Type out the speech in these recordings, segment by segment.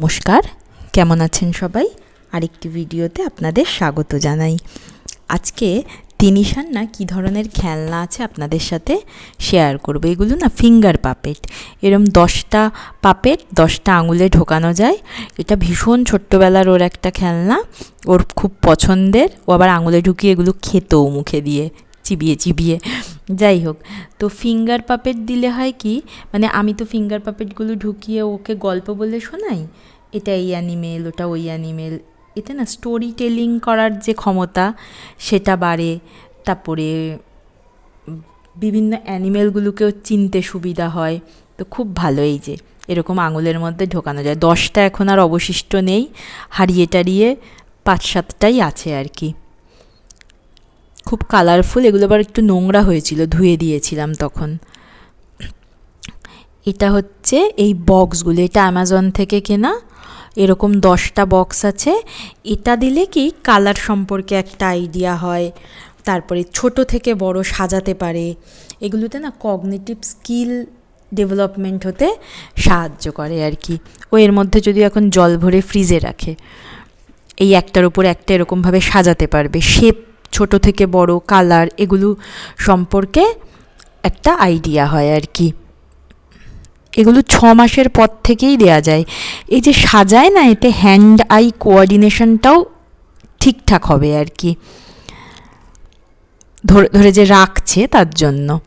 নমস্কার, কেমন আছেন সবাই? আরেকটি ভিডিওতে আপনাদের স্বাগত জানাই। আজকে তিনিশান না কী ধরনের খেলনা আছে আপনাদের সাথে শেয়ার করব? এগুলো না ফিঙ্গার পাপেট। এরম দশটা পাপেট, দশটা আঙুলে ঢোকানো যায়। এটা ভীষণ ছোট্টবেলার ওর একটা খেলনা। ওর খুব পছন্দের। ও আবার আঙুলে ঢুকিয়ে এগুলো খেতেও মুখে দিয়ে। চিবিয়ে চিবিয়ে। যাই হোক, তো ফিঙ্গার পাপেট দিলে হয় কি মানে আমি তো ফিঙ্গার পাপেটগুলো ঢুকিয়ে ওকে গল্প বলে শোনাই, এটা এই অ্যানিমেল ওটা ওই অ্যানিমেল এতে না স্টোরি টেলিং করার যে ক্ষমতা, সেটা বাড়ে। তারপরে বিভিন্ন অ্যানিমেলগুলোকেও চিনতে সুবিধা হয়, তো খুব ভালো এই যে, এরকম আঙুলের মধ্যে ঢোকানো যায়। দশটা এখন আর অবশিষ্ট নেই, হারিয়ে টারিয়ে পাঁচ সাতটাই আছে আর কি। খুব কালারফুল এগুলো আবার একটু নোংরা হয়েছিল, ধুয়ে দিয়েছিলাম তখন। এটা হচ্ছে এই বক্সগুলো এটা অ্যামাজন থেকে কেনা, এরকম দশটা বক্স আছে। এটা দিলে কি কালার সম্পর্কে একটা আইডিয়া হয়, তারপরে ছোট থেকে বড় সাজাতে পারে। এগুলোতে না কগনেটিভ স্কিল ডেভেলপমেন্ট হতে সাহায্য করে আর কি। ও এর মধ্যে যদি এখন জল ভরে ফ্রিজে রাখে, এই একটার উপর একটা এরকমভাবে সাজাতে পারবে। শেপ ছোট থেকে বড় কালার এগুলো সম্পর্কে একটা আইডিয়া হয় আর কি। এগুলো ছ মাসের পর থেকেই দেয়া যায়। এই যে সাজায় না, এতে হ্যান্ড আই কোঅর্ডিনেশনটাও ঠিকঠাক হবে আর কি। ধরে ধরে যে রাখছে তার জন্য।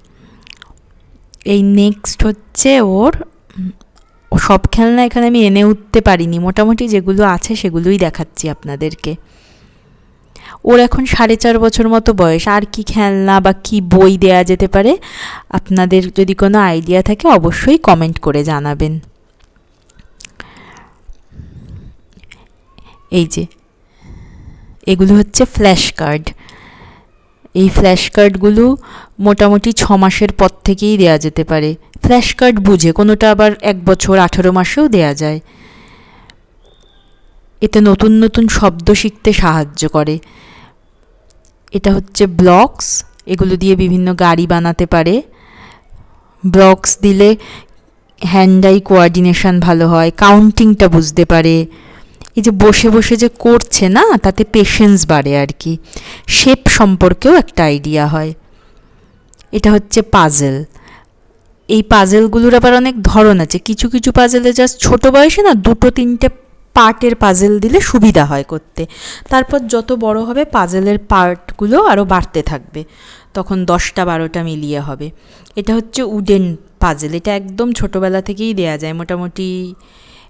এই নেক্সট হচ্ছে ওর, সব খেলনা এখানে আমি এনে উঠতে পারিনি। মোটামুটি যেগুলো আছে সেগুলোই দেখাচ্ছি আপনাদেরকে। ওর এখন সাড়ে চার বছর মতো বয়স। আর কি খেলনা বা কি বই দেয়া যেতে পারে, আপনাদের যদি কোনো আইডিয়া থাকে অবশ্যই কমেন্ট করে জানাবেন। এই যে, এগুলো হচ্ছে ফ্ল্যাশ কার্ড এই ফ্ল্যাশ কার্ডগুলো মোটামুটি ছ মাসের পর থেকেই দেয়া যেতে পারে। ফ্ল্যাশ কার্ড বুঝে, কোনোটা আবার এক বছর আঠেরো মাসেও দেয়া যায়। এতে নতুন নতুন শব্দ শিখতে সাহায্য করে। এটা হচ্ছে ব্লকস, এগুলো দিয়ে বিভিন্ন গাড়ি বানাতে পারে। ব্লকস দিলে হ্যান্ড আই কোয়ার্ডিনেশন ভালো হয় কাউন্টিংটা বুঝতে পারে। এই যে বসে বসে যে করছে না, তাতে পেশেন্স বাড়ে আর কি। শেপ সম্পর্কেও একটা আইডিয়া হয়। এটা হচ্ছে পাজেল এই পাজেলগুলোর আবার অনেক ধরন আছে। কিছু কিছু পাজেলে জাস্ট ছোটো বয়সে না দুটো, তিনটে পার্টের পাজেল দিলে সুবিধা হয় করতে। তারপর যত বড় হবে পাজেলের পার্টগুলো আরও বাড়তে থাকবে। তখন দশটা বারোটা মিলিয়ে হবে। এটা হচ্ছে উডেন পাজেল এটা একদম ছোটোবেলা থেকেই দেয়া যায়। মোটামুটি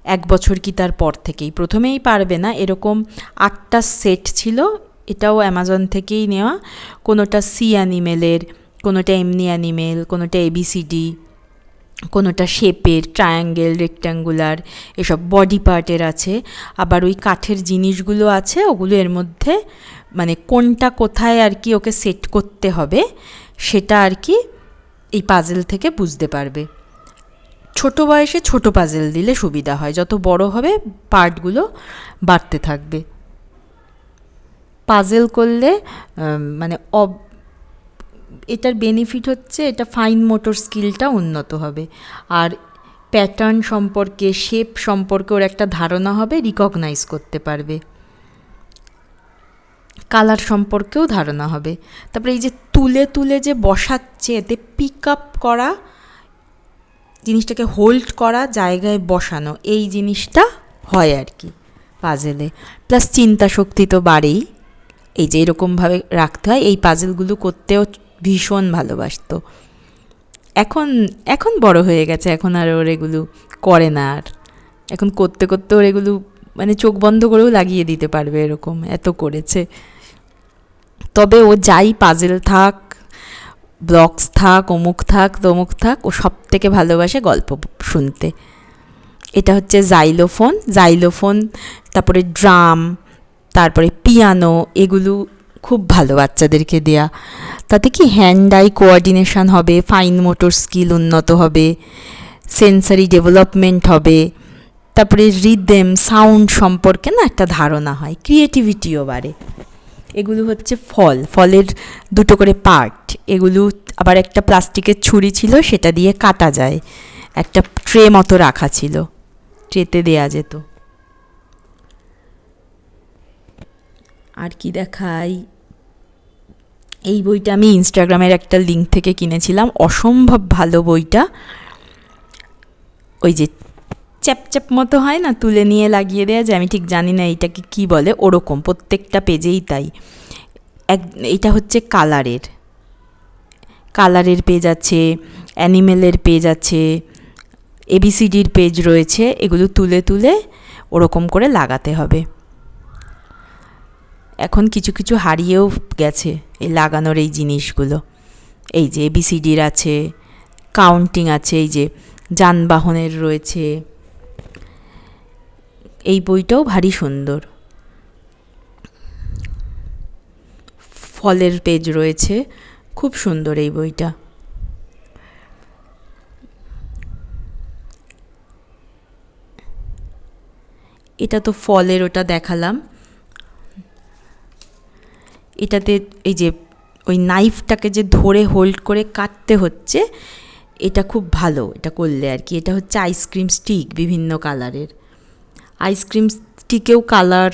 এক বছর কি তার পর থেকেই। প্রথমেই পারবে না। এরকম আটটা সেট ছিল। এটাও অ্যামাজন থেকেই নেওয়া। কোনোটা সি অ্যানিমেলের কোনোটা এমনি অ্যানিমেল কোনোটা এবিসিডি কোনোটা শেপের ট্রায়াঙ্গেল রেক্ট্যাঙ্গুলার এসব বডি পার্টের আছে। আবার ওই কাঠের জিনিসগুলো আছে, ওগুলো এর মধ্যে মানে কোনটা কোথায় আর কি ওকে সেট করতে হবে, সেটা আর কি এই পাজেল থেকে বুঝতে পারবে। ছোট বয়সে ছোট পাজেল দিলে সুবিধা হয়, যত বড় হবে পার্টগুলো বাড়তে থাকবে। পাজেল করলে মানে এটার বেনিফিট হচ্ছে এটা ফাইন মোটর স্কিলটা উন্নত হবে। আর প্যাটার্ন সম্পর্কে শেপ সম্পর্কে ওর একটা ধারণা হবে রিকগনাইজ করতে পারবে। কালার সম্পর্কেও ধারণা হবে। তারপরে এই যে তুলে তুলে যে বসাচ্ছে, এতে পিক আপ করা, জিনিসটাকে হোল্ড করা, জায়গায় বসানো, এই জিনিসটা হয় আর কি পাজেলে প্লাস চিন্তা শক্তি তো বাড়েই। এই যে এরকমভাবে রাখতে হয়, এই পাজেলগুলো করতেও ভীষণ ভালোবাসত। এখন এখন বড় হয়ে গেছে, এখন আর ওর এগুলো করে না আর। এখন করতে করতে ওর এগুলো মানে চোখ বন্ধ করেও লাগিয়ে দিতে পারবে এরকম, এত করেছে। তবে ও যাই পাজেল থাক ব্লকস থাক, অমুক থাক, তমুক থাক, ও সব থেকে ভালোবাসে গল্প শুনতে। এটা হচ্ছে জাইলোফোন জাইলোফোন তারপরে ড্রাম তারপরে পিয়ানো এগুলো খুব ভালো বাচ্চাদেরকে দেয়া। তাতে কি হ্যান্ড আই কোয়ার্ডিনেশান হবে ফাইন মোটর স্কিল উন্নত হবে সেন্সারি ডেভেলপমেন্ট হবে, তারপরে রিদেম সাউন্ড সম্পর্কে না একটা ধারণা হয় ক্রিয়েটিভিটিও বাড়ে। এগুলো হচ্ছে ফল, ফলের দুটো করে পার্ট এগুলো আবার একটা প্লাস্টিকের ছুরি ছিল, সেটা দিয়ে কাটা যায়। একটা ট্রে মতো রাখা ছিল ট্রেতে দেয়া যেত। আর কি দেখায় এই বইটা আমি ইনস্টাগ্রামের একটা লিঙ্ক থেকে কিনেছিলাম। অসম্ভব ভালো বইটা। ওই যে চ্যাপ চ্যাপ মতো হয় না, তুলে নিয়ে লাগিয়ে দেওয়া যায়, আমি ঠিক জানি না এইটাকে কি বলে, ওরকম, প্রত্যেকটা পেজেই তাই। এক, এটা হচ্ছে কালারের। কালারের পেজ আছে, অ্যানিমেলের পেজ আছে এবিসিডির পেজ রয়েছে, এগুলো তুলে তুলে ওরকম করে লাগাতে হবে। এখন কিছু কিছু হারিয়েও গেছে এই লাগানোর এই জিনিসগুলো। এই যে এবিসিডির আছে কাউন্টিং আছে, এই যে যানবাহনের রয়েছে। এই বইটাও ভারী সুন্দর। ফলের পেজ রয়েছে, খুব সুন্দর এই বইটা। এটা তো ফলের, ওটা দেখালাম। এটাতে এই যে ওই নাইফটাকে যে ধরে হোল্ড করে কাটতে হচ্ছে, এটা খুব ভালো, এটা করলে আর কি। এটা হচ্ছে আইসক্রিম স্টিক বিভিন্ন কালারের আইসক্রিম স্টিকেও কালার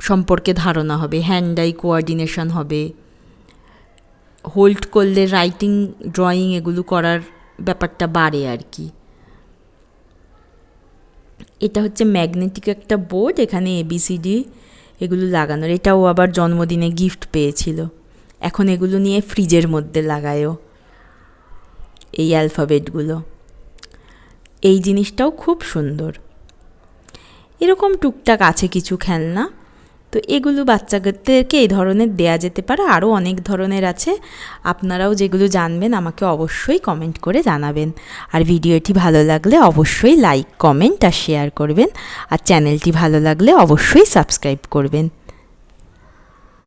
সম্পর্কে ধারণা হবে হ্যান্ড আই কোঅর্ডিনেশন হবে। হোল্ড করলে রাইটিং ড্রয়িং এগুলো করার ব্যাপারটা বাড়ে আর কি। এটা হচ্ছে ম্যাগনেটিক একটা বোর্ড এখানে এবিসিডি এগুলো লাগানোর। এটাও আবার জন্মদিনে গিফট পেয়েছিল। এখন এগুলো নিয়ে ফ্রিজের মধ্যে লাগায়ও এই অ্যালফাবেটগুলো এই জিনিসটাও খুব সুন্দর। এরকম টুকটাক আছে কিছু খেলনা। তো এগুলো বাচ্চাদেরকে এই ধরনের দেয়া যেতে পারে। আরও অনেক ধরনের আছে। আপনারাও যেগুলো জানবেন আমাকে অবশ্যই কমেন্ট করে জানাবেন। আর ভিডিওটি ভালো লাগলে অবশ্যই লাইক, কমেন্ট আর শেয়ার করবেন। আর চ্যানেলটি ভালো লাগলে অবশ্যই সাবস্ক্রাইব করবেন।